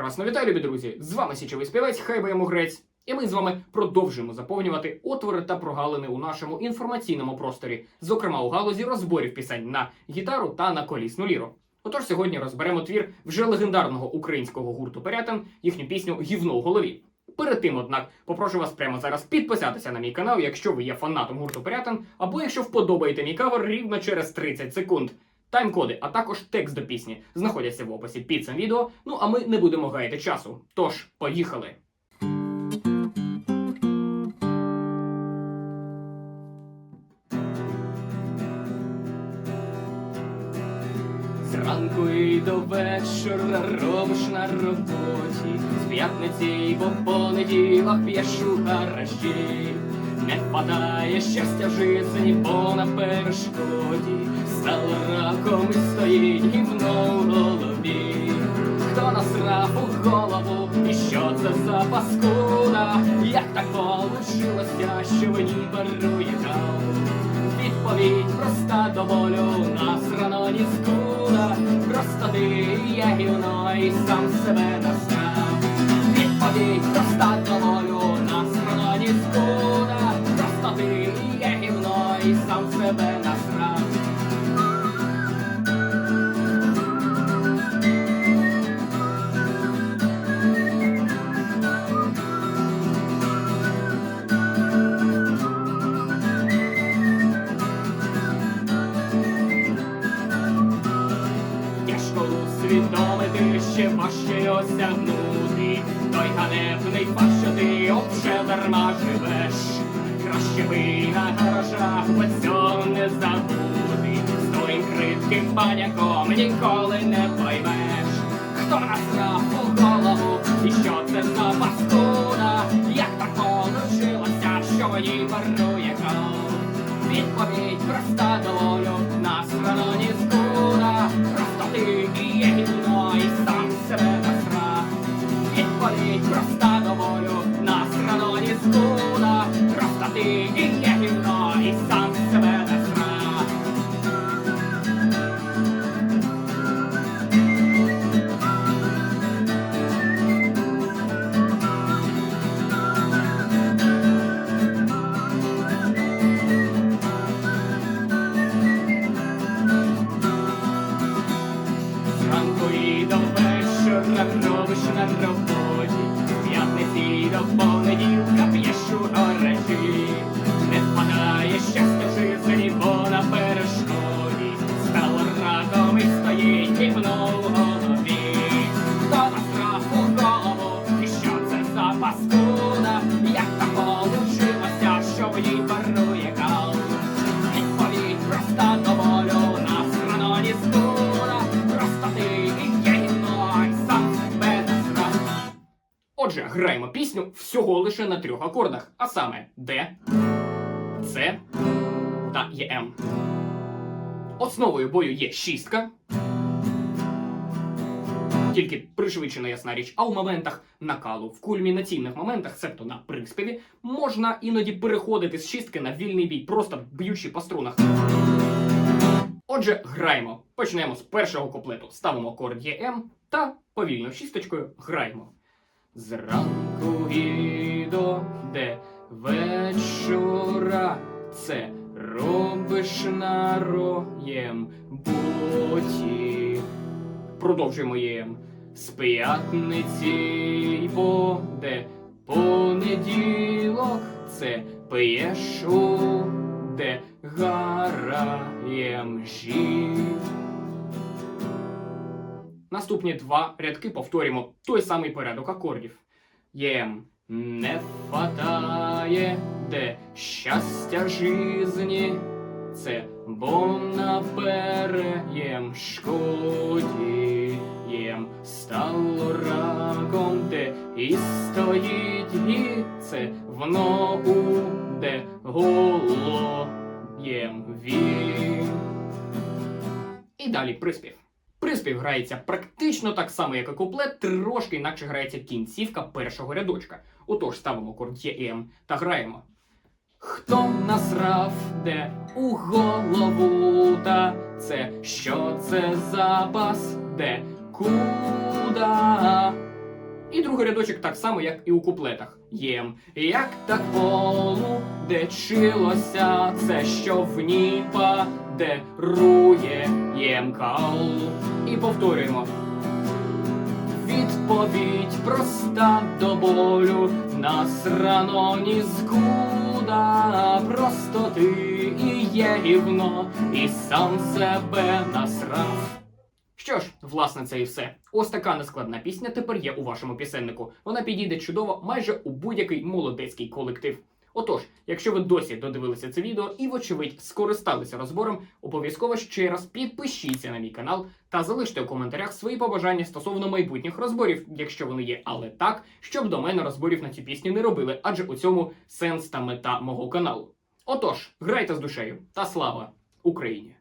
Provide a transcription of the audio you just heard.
Красно вітаю, любі друзі! З вами січовий співець, хай би грець. І ми з вами продовжуємо заповнювати отвори та прогалини у нашому інформаційному просторі, зокрема у галузі розборів пісень на гітару та на колісну ліру. Отож сьогодні розберемо твір вже легендарного українського гурту Перетин, їхню пісню Гівно в голові. Перед тим, однак, попрошу вас прямо зараз підписатися на мій канал, якщо ви є фанатом гурту Перетин, або якщо вподобаєте мій кавер рівно через 30 секунд. Тайм-коди, а також текст до пісні знаходяться в описі під цим відео. Ну а ми не будемо гаяти часу. Тож, поїхали! Зранку і до вечора робиш на роботі, з п'ятниці по понеділок п'єш у гаражі. Не впадає щастя в житті, бо на перешкоді стало раком і стоїть гівно в голові. Хто насрав у голову, і що це за паскуда? Як так получилося, що мені барує гал? Відповідь проста до болю, насрано ні скуда. Просто ти є гівно і сам себе насрав. Відповідь проста усвідомити, ще важче осягнути той ганебний факт, що ти обже дарма живеш. Краще би на гаражах цього не забути. З твоїм крихким баняком ніколи не поймеш. Хто насрав у голову, і що це за паскуда? Як так получилося, що мені парує кров? Відповідь проста долю, п'ятниці Отже, граємо пісню всього лише на трьох акордах, а саме Д, С та ЄМ. Основою бою є шістка. Тільки пришвидшена ясна річ, а у моментах накалу, в кульмінаційних моментах, себто на приспіві, можна іноді переходити з шістки на вільний бій, просто б'ючи по струнах. Отже, граємо. Почнемо з першого куплету. Ставимо акорд ЄМ та повільно шісточкою граємо. Зранку і де вечора це робиш нароєм боті. Продовжуємо єм. З п'ятниці й буде понеділок це п'єш у де гараєм жив. Наступні два рядки повторюємо той самий порядок акордів. Єм не фатає, де щастя жизні, це бо напереєм шкоді, єм стало раком, де і стоїть і це воно де голо він. І далі приспів. Приспів грається практично так само, як і куплет, трошки інакше грається кінцівка першого рядочка. Отож ставимо акорд ЄМ та граємо. Хто насрав де у голову та це що це запас де куда другий рядочок так само, як і у куплетах. Єм, як так полу, де це що в ніпа, де рує єм калу. Повторюємо. Відповідь проста до болю, насрано ні згуда, просто ти і є гівно, і сам себе насрав. Що ж, власне, це і все. Ось така нескладна пісня тепер є у вашому пісеннику. Вона підійде чудово майже у будь-який молодецький колектив. Отож, якщо ви досі додивилися це відео і, вочевидь, скористалися розбором, обов'язково ще раз підпишіться на мій канал та залиште у коментарях свої побажання стосовно майбутніх розборів, якщо вони є, але так, щоб до мене розборів на цю пісню не робили, адже у цьому сенс та мета мого каналу. Отож, грайте з душею та слава Україні!